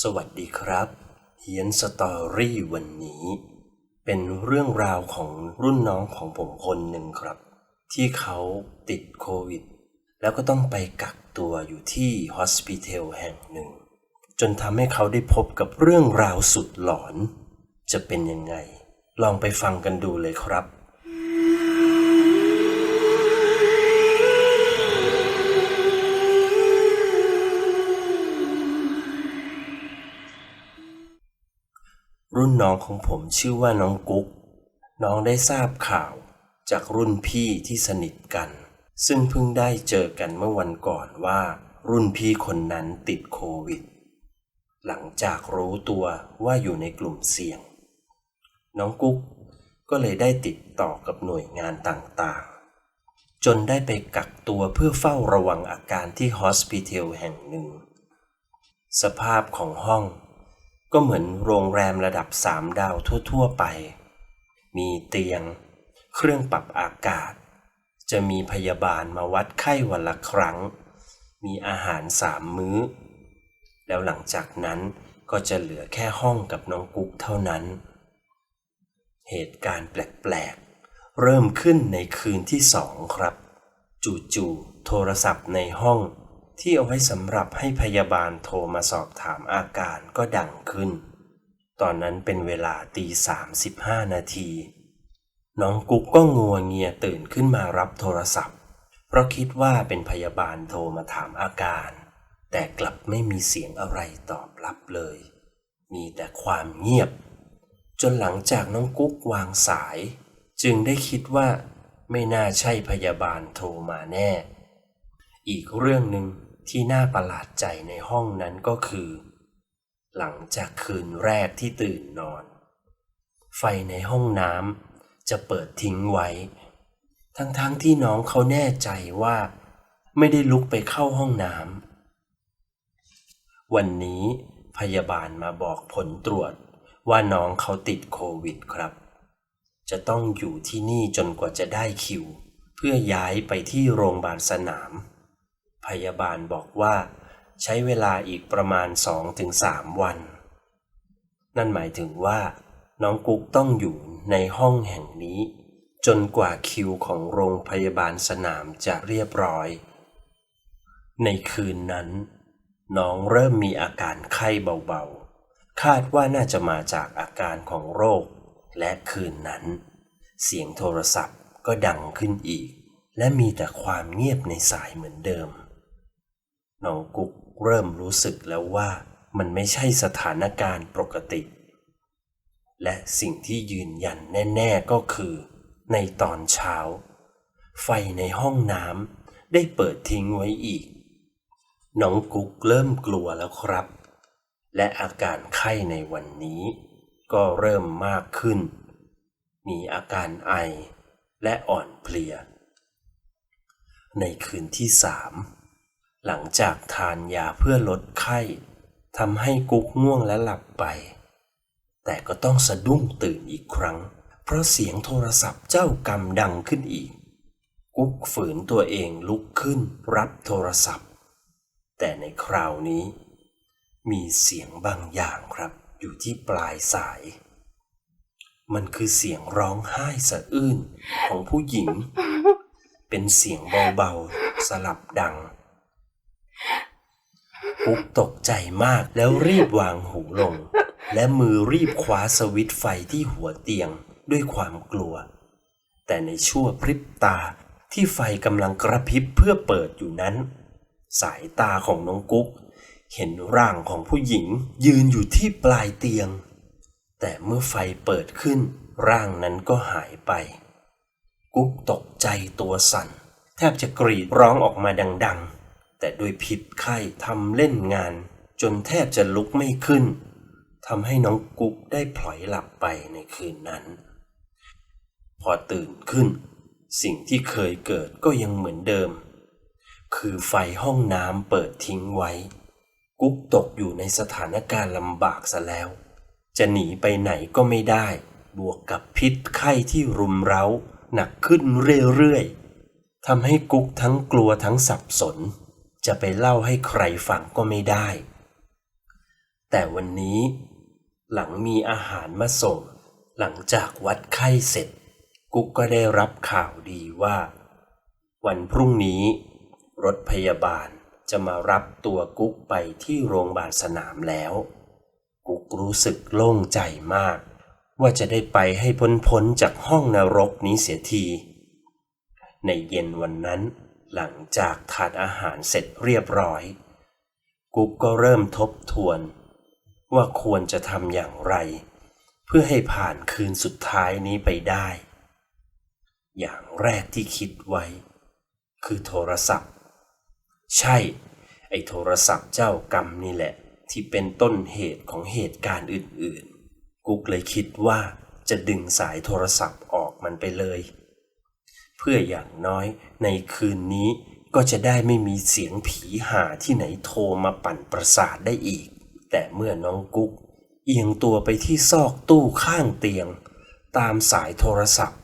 สวัสดีครับเฮียนสตอรี่วันนี้ เป็นเรื่องราวของรุ่นน้องของผมคนหนึ่งครับ ที่เขาติดโควิด แล้วก็ต้องไปกักตัวอยู่ที่ฮอสพิทอลแห่งหนึ่ง จนทำให้เขาได้พบกับเรื่องราวสุดหลอน จะเป็นยังไง ลองไปฟังกันดูเลยครับ ของผมชื่อว่าน้องกุ๊ก น้องได้ทราบข่าวจากรุ่นพี่ที่สนิทกัน ซึ่งเพิ่งได้เจอกันเมื่อวันก่อนว่า รุ่นพี่คนนั้นติดโควิด หลังจากรู้ตัวว่าอยู่ในกลุ่มเสี่ยง น้องกุ๊กก็เลยได้ติดต่อกับหน่วยงานต่างๆ จนได้ไปกักตัวเพื่อเฝ้าระวังอาการที่ฮอสพิทอลแห่งหนึ่ง สภาพของห้อง ก็เหมือนโรงแรมระดับสามดาวทั่ว ๆ ไป มีเตียง เครื่องปรับอากาศ จะมีพยาบาลมาวัดไข้วันละครั้ง มีอาหารสามมื้อ แล้วหลังจากนั้นก็จะเหลือแค่ห้องกับน้องกุ๊กเท่านั้น เหตุการณ์แปลก ๆ เริ่มขึ้นในคืนที่สองครับ จู่ๆโทรศัพท์ในห้อง ที่เอาไว้สำหรับให้พยาบาลโทรมาสอบถามอาการก็ดังขึ้น ตอนนั้นเป็นเวลาตีสามสิบห้านาที น้องกุ๊กก็งัวเงียตื่นขึ้นมารับโทรศัพท์ เพราะคิดว่าเป็นพยาบาลโทรมาถามอาการ แต่กลับไม่มีเสียงอะไรตอบรับเลย มีแต่ความเงียบ จนหลังจากน้องกุ๊กวางสาย จึงได้คิดว่าไม่น่าใช่พยาบาลโทรมาแน่ อีกเรื่องหนึ่ง ที่น่าประหลาดใจในห้องนั้นก็คือ หลังจากคืนแรกที่ตื่นนอน ไฟในห้องน้ำจะเปิดทิ้งไว้ ทั้งๆทที่น้องเขาแน่ใจว่า ไม่ได้ลุกไปเข้าห้องน้ำวันนี้พยาบาลมาบอกผลตรวจว่าน้องเขาติดโควิดครับ จะต้องอยู่ที่นี่จนกว่าจะได้คิว เพื่อย้ายไปที่โรงพยาบาลสนาม พยาบาลบอกว่า ใช้เวลาอีกประมาณ 2-3 วัน นั่นหมายถึงว่า น้องกุ๊กต้องอยู่ในห้องแห่งนี้ จนกว่าคิวของโรงพยาบาลสนามจะเรียบร้อย ในคืนนั้น น้องเริ่มมีอาการไข้เบาๆ คาดว่าน่าจะมาจากอาการของโรค และคืนนั้น เสียงโทรศัพท์ก็ดังขึ้นอีกและมีแต่ความเงียบในสายเหมือนเดิม น้องกุ๊กเริ่มรู้สึกแล้วว่ามันไม่ใช่สถานการณ์ปกติ และสิ่งที่ยืนยันแน่ๆก็คือ ในตอนเช้า ไฟในห้องน้ำได้เปิดทิ้งไว้อีก น้องกุ๊กเริ่มกลัวแล้วครับ และอาการไข้ในวันนี้ ก็เริ่มมากขึ้น มีอาการไอและอ่อนเพลีย ในคืนที่สาม หลังจากทานยาเพื่อลดไข้ทำให้กุ๊กง่วงและหลับไป แต่ก็ต้องสะดุ้งตื่นอีกครั้ง เพราะเสียงโทรศัพท์เจ้ากรรมดังขึ้นอีก กุ๊กฝืนตัวเองลุกขึ้นรับโทรศัพท์ แต่ในคราวนี้ มีเสียงบางอย่างครับอยู่ที่ปลายสาย มันคือเสียงร้องไห้สะอื้นของผู้หญิง เป็นเสียงเบาๆสลับดัง ปุ๊กตกใจมาก แล้วรีบวางหูลง และมือรีบคว้าสวิตไฟที่หัวเตียงด้วยความกลัว แต่ในชั่วพริบตาที่ไฟกำลังกระพริบเพื่อเปิดอยู่นั้น สายตาของน้องกุ๊ก เห็นร่างของผู้หญิงยืนอยู่ที่ปลายเตียง แต่เมื่อไฟเปิดขึ้น ร่างนั้นก็หายไป กุ๊กตกใจตัวสั่น แทบจะกรีดร้องออกมาดัง ๆ แต่ด้วยพิษไข้ทำเล่นงาน จนแทบจะลุกไม่ขึ้นทำให้น้องกุ๊กได้พลอยหลับไปในคืนนั้น พอตื่นขึ้น สิ่งที่เคยเกิดก็ยังเหมือนเดิม คือไฟห้องน้ำเปิดทิ้งไว้ กุ๊กตกอยู่ในสถานการณ์ลำบากซะแล้ว จะหนีไปไหนก็ไม่ได้ บวกกับพิษไข้ที่รุมเร้า หนักขึ้นเรื่อยๆทำให้กุ๊กทั้งกลัวทั้งสับสน จะไปเล่าให้ใครฟังก็ไม่ได้ แต่วันนี้ หลังมีอาหารมาส่ง หลังจากวัดไข้เสร็จ กุ๊กก็ได้รับข่าวดีว่า วันพรุ่งนี้ รถพยาบาลจะมารับตัวกุ๊กไปที่โรงพยาบาลสนามแล้ว กุ๊กรู้สึกโล่งใจมาก ว่าจะได้ไปให้พ้นๆจากห้องนรกนี้เสียที ในเย็นวันนั้น หลังจากทานอาหารเสร็จเรียบร้อย กุ๊กก็เริ่มทบทวน ว่าควรจะทำอย่างไร เพื่อให้ผ่านคืนสุดท้ายนี้ไปได้ อย่างแรกที่คิดไว้ คือโทรศัพท์ ใช่ ไอ้โทรศัพท์เจ้ากรรมนี่แหละ ที่เป็นต้นเหตุของเหตุการณ์อื่นๆ กุ๊กเลยคิดว่าจะดึงสายโทรศัพท์ออกมันไปเลย เพื่ออย่างน้อยในคืนนี้ก็จะได้ไม่มีเสียงผีหาที่ไหนโทรมาปั่นประสาทได้อีก แต่เมื่อน้องกุ๊ก เอียงตัวไปที่ซอกตู้ข้างเตียง ตามสายโทรศัพท์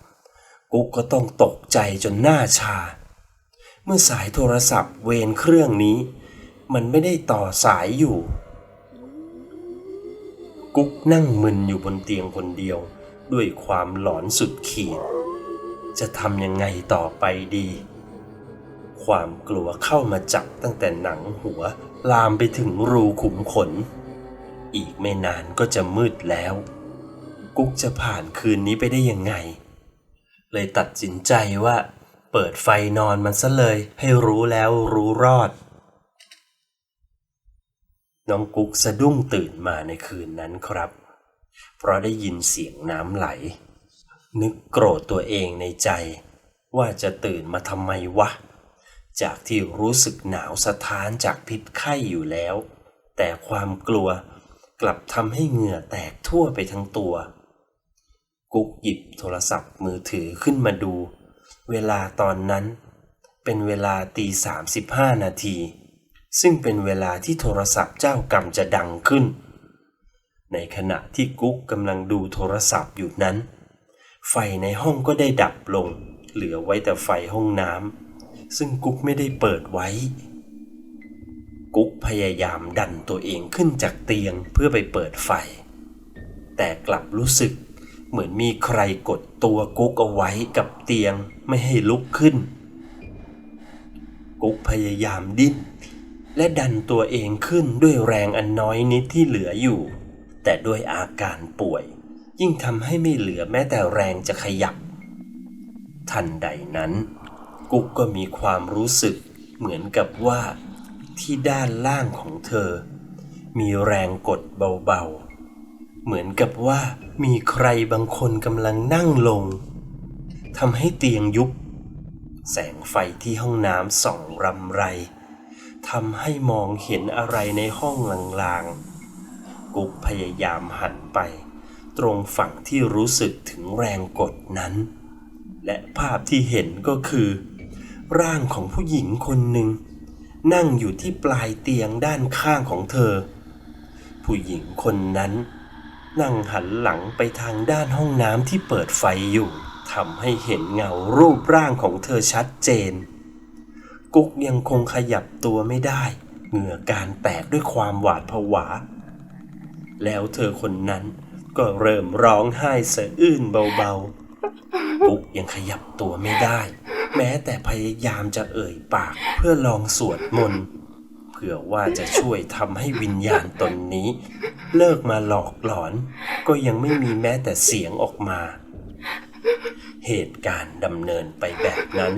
กุ๊กก็ต้องตกใจจนหน้าชา เมื่อสายโทรศัพท์เวนเครื่องนี้ มันไม่ได้ต่อสายอยู่ กุ๊กนั่งมึนอยู่บนเตียงคนเดียว ด้วยความหลอนสุดขีด จะทำยังไงต่อไปดี ความกลัวเข้ามาจับตั้งแต่หนังหัว ลามไปถึงรูขุมขน อีกไม่นานก็จะมืดแล้ว กุ๊กจะผ่านคืนนี้ไปได้ยังไง เลยตัดสินใจว่า เปิดไฟนอนมันซะเลย ให้รู้แล้วรู้รอด น้องกุ๊กสะดุ้งตื่นมาในคืนนั้นครับ เพราะได้ยินเสียงน้ำไหล นึกโกรธตัวเองในใจ ว่าจะตื่นมาทำไมวะ จากที่รู้สึกหนาวสะท้านจากพิษไข้อยู่แล้ว แต่ความกลัวกลับทำให้เหงื่อแตกทั่วไปทั้งตัว กุ๊กหยิบโทรศัพท์มือถือขึ้นมาดู เวลาตอนนั้น เป็นเวลาตีสามสิบห้านาที ซึ่งเป็นเวลาที่โทรศัพท์เจ้ากรรมจะดังขึ้น ในขณะที่กุ๊กกำลังดูโทรศัพท์อยู่นั้น ไฟในห้องก็ได้ดับลง เหลือไว้แต่ไฟห้องน้ำซึ่งกุ๊กไม่ได้เปิดไว้ กุ๊กพยายามดันตัวเองขึ้นจากเตียงเพื่อไปเปิดไฟ แต่กลับรู้สึกเหมือนมีใครกดตัวกุ๊กเอาไว้กับเตียงไม่ให้ลุกขึ้น กุ๊กพยายามดิ้นและดันตัวเองขึ้นด้วยแรงอันน้อยนิดที่เหลืออยู่ แต่ด้วยอาการป่วย ยิ่งทำให้ไม่เหลือแม้แต่แรงจะขยับ ทันใดนั้น กุ๊กก็มีความรู้สึกเหมือนกับว่าที่ด้านล่างของเธอ มีแรงกดเบาๆ เหมือนกับว่ามีใครบางคนกำลังนั่งลงทำให้เตียงยุบ แสงไฟที่ห้องน้ำส่องรำไรทำให้มองเห็นอะไรในห้องลางๆ กุ๊กพยายามหันไป ตรงฝั่งที่รู้สึกถึงแรงกดนั้น และภาพที่เห็นก็คือ ร่างของผู้หญิงคนหนึ่ง นั่งอยู่ที่ปลายเตียงด้านข้างของเธอ ผู้หญิงคนนั้น นั่งหันหลังไปทางด้านห้องน้ำที่เปิดไฟอยู่ทำให้เห็นเงารูปร่างของเธอชัดเจน กุ๊กยังคงขยับตัวไม่ได้เหงื่อการแตกด้วยความหวาดผวา แล้วเธอคนนั้น ก็เริ่มร้องไห้สะอื้นเบาๆกุ๊กยังขยับตัวไม่ได้ แม้แต่พยายามจะเอ่ยปากเพื่อลองสวดมนต์เผื่อว่าจะช่วยทำให้วิญญาณตนนี้ เลิกมาหลอกหลอน ก็ยังไม่มีแม้แต่เสียงออกมา เหตุการณ์ดำเนินไปแบบนั้น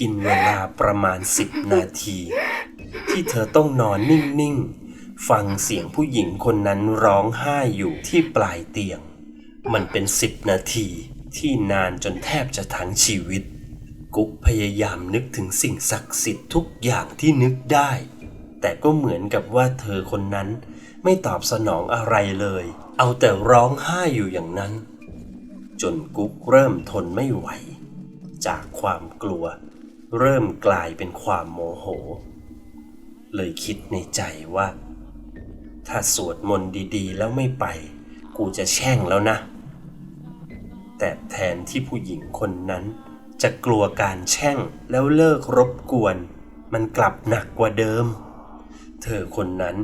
กินเวลาประมาณสิบนาที ที่เธอต้องนอนนิ่งๆ ฟังเสียงผู้หญิงคนนั้นร้องไห้อยู่ที่ปลายเตียง มันเป็นสิบนาทีที่นานจนแทบจะทั้งชีวิต กุ๊กพยายามนึกถึงสิ่งศักดิ์สิทธิ์ทุกอย่างที่นึกได้ แต่ก็เหมือนกับว่าเธอคนนั้นไม่ตอบสนองอะไรเลย เอาแต่ร้องไห้อยู่อย่างนั้น จนกุ๊กเริ่มทนไม่ไหว จากความกลัว เริ่มกลายเป็นความโมโห เลยคิดในใจว่า ถ้าสวดมนต์ดีๆ แล้วไม่ไป กูจะแช่งแล้วนะ แต่แทนที่ผู้หญิงคนนั้น จะกลัวการแช่งแล้วเลิกรบกวน มันกลับหนักกว่าเดิม เธอคนนั้น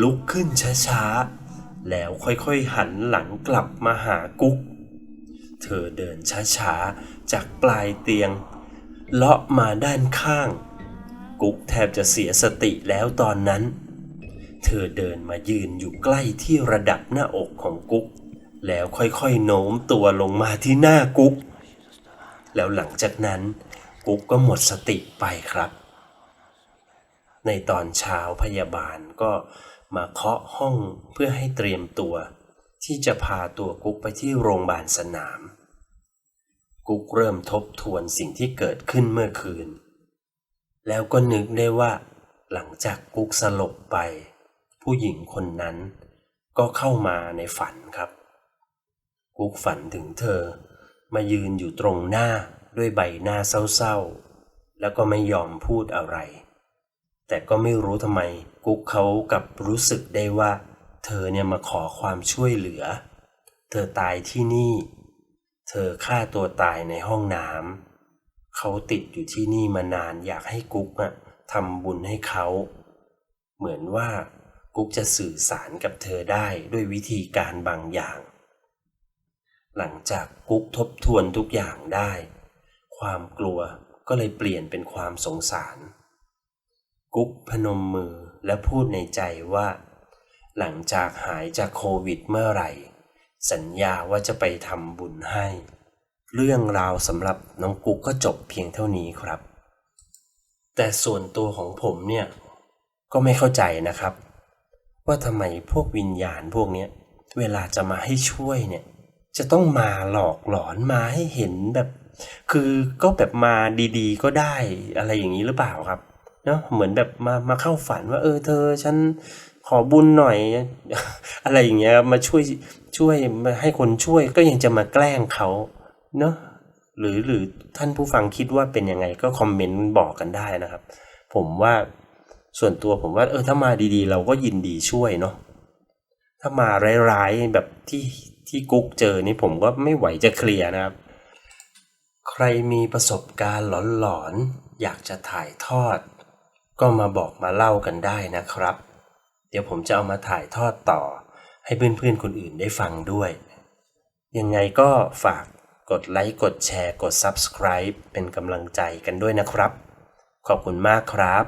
ลุกขึ้นช้าๆ แล้วค่อยๆหันหลังกลับมาหากุ๊ก เธอเดินช้าๆ จากปลายเตียง เลาะมาด้านข้าง กุ๊กแทบจะเสียสติแล้วตอนนั้น เธอเดินมายืนอยู่ใกล้ที่ระดับหน้าอกของกุ๊ก แล้วค่อยๆโน้มตัวลงมาที่หน้ากุ๊ก แล้วหลังจากนั้นกุ๊กก็หมดสติไปครับ ในตอนเช้าพยาบาลก็มาเคาะห้องเพื่อให้เตรียมตัว ที่จะพาตัวกุ๊กไปที่โรงพยาบาลสนาม กุ๊กเริ่มทบทวนสิ่งที่เกิดขึ้นเมื่อคืน แล้วก็นึกได้ว่า หลังจากกุ๊กสลบไป ผู้หญิงคนนั้น ก็เข้ามาในฝันครับ กุ๊กฝันถึงเธอ มายืนอยู่ตรงหน้าด้วยใบหน้าเศร้าๆ แล้วก็ไม่ยอมพูดอะไร แต่ก็ไม่รู้ทำไม กุ๊กเขากับรู้สึกได้ว่า เธอเนี่ยมาขอความช่วยเหลือ เธอตายที่นี่ เธอฆ่าตัวตายในห้องน้ำเขาติดอยู่ที่นี่มานานอยากให้กุ๊กอะทำบุญให้เขา เหมือนว่า กุ๊กจะสื่อสารกับเธอได้ด้วยวิธีการบางอย่าง หลังจากกุ๊กทบทวนทุกอย่างได้ ความกลัวก็เลยเปลี่ยนเป็นความสงสาร กุ๊กพนมมือและพูดในใจว่า หลังจากหายจากโควิดเมื่อไหร่ สัญญาว่าจะไปทำบุญให้ เรื่องราวสำหรับน้องกุ๊กก็จบเพียงเท่านี้ครับ แต่ส่วนตัวของผมเนี่ยก็ไม่เข้าใจนะครับ ว่าทำไมพวกวิญญาณพวกเนี้ยเวลาจะมาให้ช่วยเนี่ย จะต้องมาหลอกหลอนมาให้เห็นแบบ คือก็แบบมาดีๆ ก็ได้อะไรอย่างนี้หรือเปล่าครับเนาะเหมือนแบบมามาเข้าฝันว่า เออเธอ ฉันขอบุญหน่อย อะไรอย่างเงี้ยมาช่วยช่วยมาให้คนช่วยก็ยังจะมาแกล้งเขาเนาะหรือหรือท่านผู้ฟังคิดว่าเป็นยังไงก็คอมเมนต์บอกกันได้นะครับ ผมว่า ส่วนตัวผมว่าเออถ้ามาดีๆ เราก็ยินดีช่วยเนาะถ้ามาร้ายๆแบบที่ที่กุ๊กเจอนี่ผมก็ไม่ไหวจะเคลียร์นะครับ ใครมีประสบการณ์หลอนๆอยากจะถ่ายทอด ก็มาบอกมาเล่ากันได้นะครับ เดี๋ยวผมจะเอามาถ่ายทอดต่อ ให้เพื่อนๆคนอื่นได้ฟังด้วย ยังไงก็ฝากกดไลค์กดแชร์กด Subscribe เป็นกำลังใจกันด้วยนะครับ ขอบคุณมากครับ